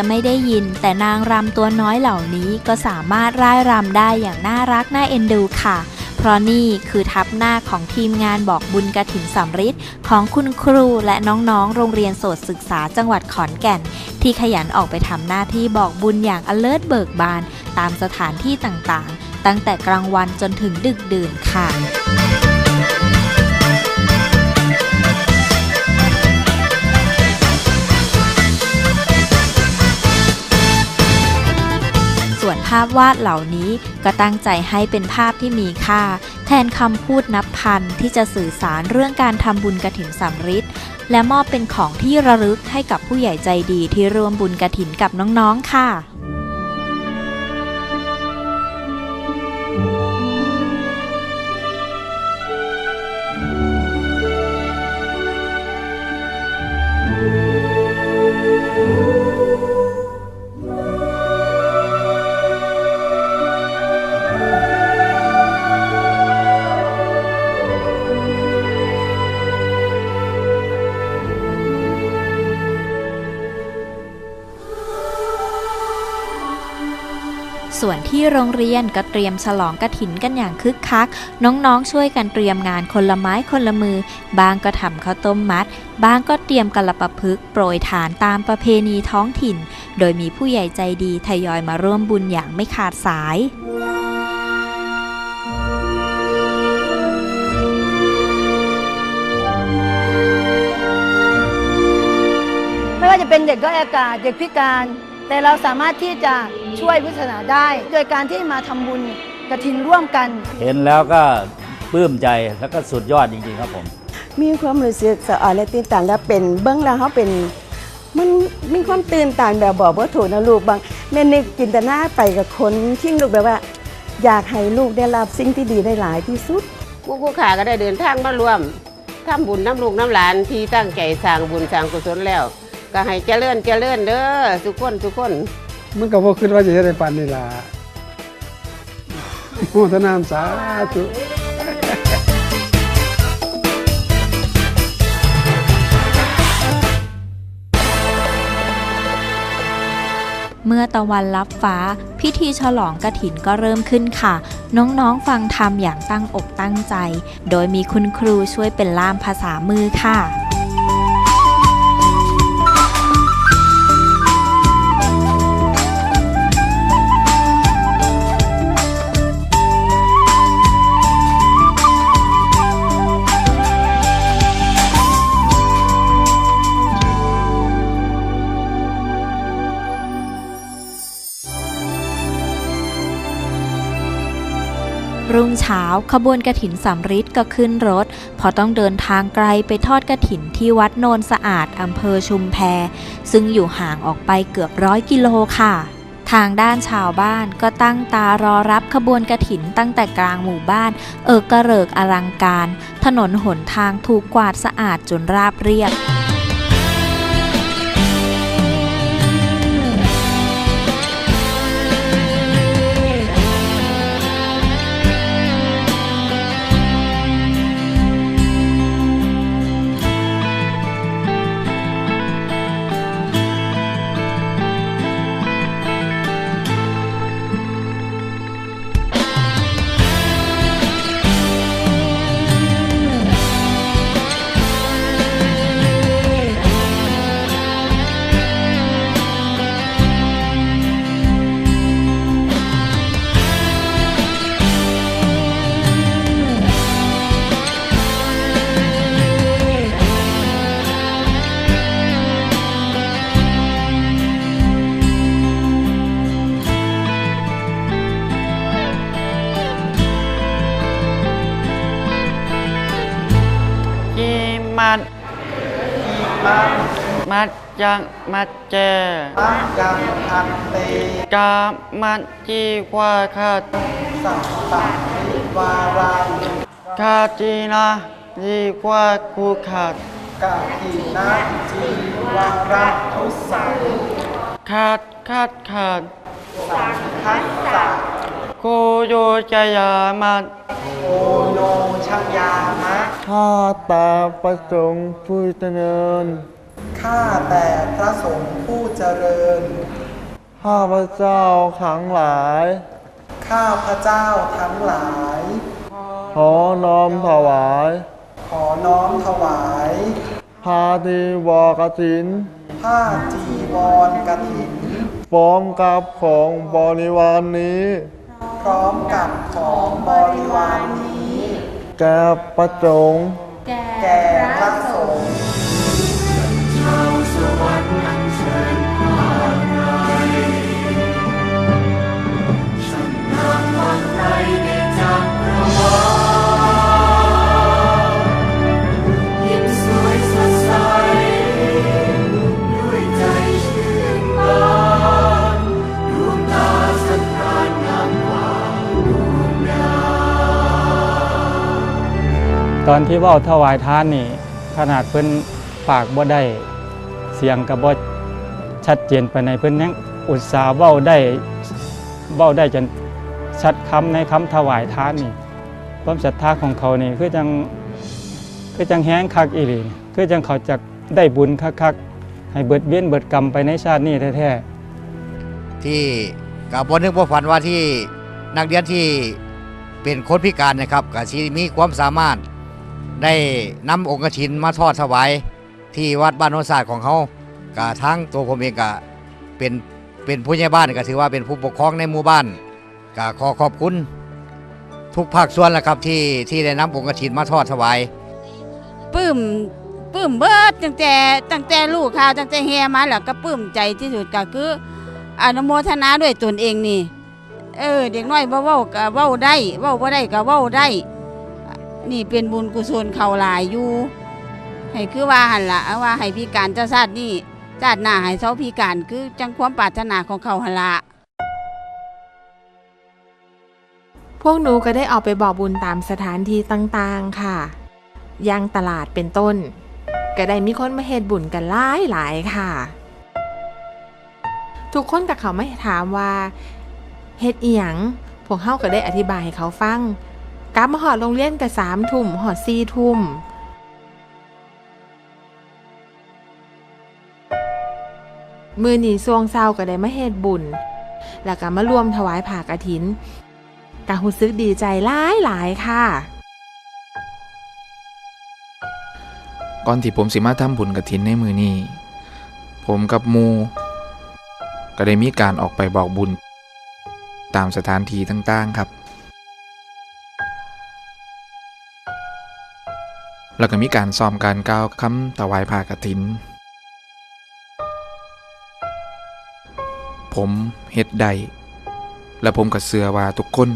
จะไม่ได้ยิน แต่นางรำตัวน้อยเหล่านี้ก็สามารถร่ายรำได้อย่างน่ารักน่าเอ็นดูค่ะ เพราะนี่คือทับหน้าของทีมงานบอกบุญกระถินสำริดของคุณครูและน้องๆ โรงเรียนโสตศึกษาจังหวัดขอนแก่น ที่ขยันออกไปทำหน้าที่บอกบุญอย่าง alert เบิกบาน ตามสถานที่ต่างๆ ตั้งแต่กลางวันจนถึงดึกดื่นค่ะ ภาพวาดเหล่านี้ก็ตั้งใจให้เป็นภาพที่มีค่า แทนคำพูดนับพันที่จะสื่อสารเรื่องการทำบุญกระถินสำริดและมอบเป็นของที่ระลึกให้กับผู้ใหญ่ใจดีที่ร่วมบุญกระถินกับน้องๆค่ะ ส่วนที่โรงเรียนก็เตรียมฉลองกระถินกันอย่างคึกคัก น้องๆช่วยกันเตรียมงานคนละไม้คนละมือ บางก็ทำข้าวต้มมัด บางก็เตรียมกระปะพึกโปรยฐานตามประเพณีท้องถิ่น โดยมีผู้ใหญ่ใจดีทยอยมาร่วมบุญอย่างไม่ขาดสายไม่ว่าจะเป็นเด็กด้อยโอกาสเด็กพิการ แต่เราสามารถที่จะช่วยพุทธศาสนาได้ โดยการที่มาทำบุญกระถินร่วมกัน เห็นแล้วก็ปลื้มใจแล้วก็สุดยอดจริงๆครับผม มีความรู้สึกสะอาดและตื่นตันแล้วเป็นเบื้องแล้วเขาเป็นมันมีความตื่นตันแบบบอกว่าถูกนะลูกบางแม่นึกจินตนาไปกับคนที่ลูกแบบว่า อยากให้ลูกได้รับสิ่งที่ดีได้หลายที่สุด ผู้คู่ขาก็ได้เดินทางมาร่วมทำบุญน้ำลูกน้ำหลานที่ตั้งใจสร้างบุญสร้างกุศลแล้ว ก็ให้เจริญเจริญเด้อทุกคนทุกคน มันก็บ่คิดว่าจะเฮ็ดได้ปานนี้ล่ะโมทนามสาธุเมื่อตะวันรับฟ้า พิธีฉลองกระถินก็เริ่มขึ้นค่ะ น้องๆฟังธรรมอย่างตั้งอกตั้งใจ โดยมีคุณครูช่วยเป็นล่ามภาษามือค่ะ ขบวนกระถินสำริดก็ขึ้นรถเพราะต้องเดินทางไกลไปทอดกระถินที่วัดโนนสะอาดอำเภอชุมแพ ซึ่งอยู่ห่างออกไปเกือบร้อยกิโลค่ะทางด้านชาวบ้านก็ตั้งตารอรับขบวนกระถินตั้งแต่กลางหมู่บ้าน เออกระเริกอลังการ ถนนหนทางถูกกวาดสะอาดจนราบเรียบ มัดยังมัดเจมัดยังทันเตกามันจีควาคาสัพปะวิวาราคาจีนาจีควาคูขาดกาจีนาจีวาราทุสังขาดขาดขาดสังคัสสะโกโยจยามันข้าแต่ประสงค์ผู้เจริญ ข้าแต่พระสงฆ์ผู้เจริญ ข้าพระเจ้าขังหลาย ข้าพระเจ้าทั้งหลาย ขอน้อมถวาย ขอน้อมถวายพาทีวกถินผ้าจีวรกฐินพร้อมกับของบริวารนนี้ พร้อมกับของบริวารนี้ แก่ประจงค์ แก่พร ตอนที่ว้าถวายทานนี่ ขนาดเพิ่นปากบ่ได้เสียงก็บ่ชัดเจนไปในเพิ่นยังอุตสาห์เว้าได้เว้าได้จนชัดคำในคำถวายทานนี่ความศรัทธาของเขานี่คือจังคือจังแห้งคักอีหลีคือจังเขาจะได้บุญคักๆให้เบิดเบี้ยนเบิดกรรมไปในชาตินี้แท้ๆที่กับบ่นึกบ่ฝันว่าที่นักเรียนที่เป็นคนพิการนะครับก็สิมีความสามารถ ได้นำองค์กฐินมาทอดถวายที่วัดบ้านโนศาสตร์ของเขาก็ทั้งตัวผมเองก็เป็นเป็นผู้ใหญ่บ้านก็ถือว่าเป็นผู้ปกครองในหมู่บ้านก็ขอขอบคุณ ทุกภาคส่วนแหละครับที่ที่ได้นำองค์กฐินมาทอดถวายปลื้มปลื้มเบิดตั้งแต่ตั้งแต่ลูกข่าวตั้งแต่แฮมาแล้วก็ปลื้มใจที่สุดก็คืออนุโมทนาด้วยตนเองนี่ เออ เด็กน้อยบ่เว้าก็เว้าได้เว้าบ่ได้ก็เว้าได้ นี่เป็นบุญกุศลเขาหลายอยู่ให้คือว่าหันละว่าให้พิการจ้าชาตินี่ชาติหน้าให้เสาพิการคือจังความปรารถนาของเขาหันละพวกหนูก็ได้ออกไปบอกบุญตามสถานที่ต่างๆค่ะยังตลาดเป็นต้น ก็ได้มีคนมาเฮ็ดบุญกันหลายหลายๆค่ะ ทุกคนกับเขาไม่ถามว่าเฮ็ดอีหยังพวกเฮาก็ได้อธิบายให้เขาฟัง กลับมาหอดโรงเรียนกับสามทุ่มหอดสี่ทุ่มมือหนีซวงเศร้าก็ได้มาเฮ็ดบุญ แล้วก็มารวมถวายผ่ากระถินกะหูซึกดีใจหลายหลายค่ะ ก่อนที่ผมสิมาทำบุญกฐินในมือนี้ ผมกับมู ก็ได้มีการออกไปบอกบุญ ตามสถานที่ต่างๆครับ แล้วก็มีการซ้อมการกล่าวคำถวายผ้ากฐิน ผมเฮ็ดได้และผมก็เชื่อว่าทุกคน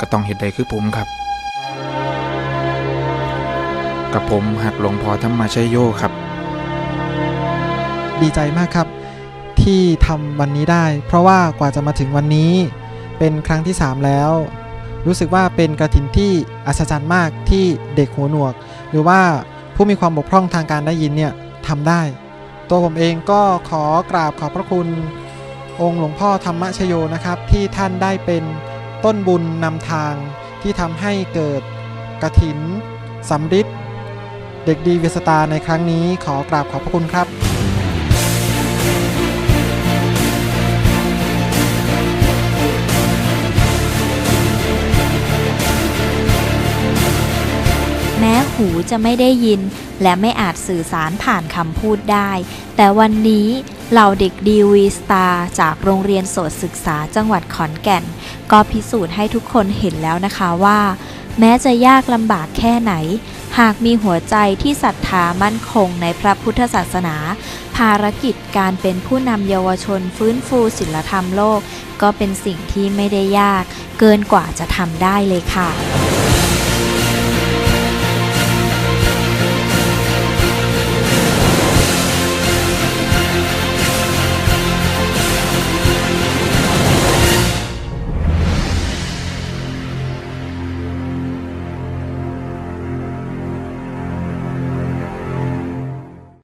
ก็ต้องเฮ็ดได้คือผมครับ กับผมหักหลวงพ่อธรรมชัยโยครับ ดีใจมากครับ ที่ทำวันนี้ได้ เพราะว่ากว่าจะมาถึงวันนี้ เป็นครั้งที่ 3 แล้ว รู้สึกว่าเป็นกระถินที่อัศจรรย์มากที่เด็กหูหนวก หรือว่าผู้มีความบกพร่องทางการได้ยินเนี่ยทำได้ ตัวผมเองก็ขอกราบขอบพระคุณ องค์หลวงพ่อธรรมชโยนะครับ ที่ท่านได้เป็นต้นบุญนำทางที่ทำให้เกิดกระถินสำริดเด็กดีเวสตาในครั้งนี้ขอกราบขอบพระคุณครับ หูจะไม่ได้ยิน และไม่อาจสื่อสารผ่านคำพูดได้ แต่วันนี้เหล่าเด็กดีวีสตาร์จากโรงเรียนโสตศึกษาจังหวัดขอนแก่น ก็พิสูจน์ให้ทุกคนเห็นแล้วนะคะว่า แม้จะยากลำบากแค่ไหน หากมีหัวใจที่ศรัทธามั่นคงในพระพุทธศาสนา ภารกิจการเป็นผู้นำเยาวชนฟื้นฟูศิลธรรมโลก ก็เป็นสิ่งที่ไม่ได้ยาก เกินกว่าจะทำได้เลยค่ะ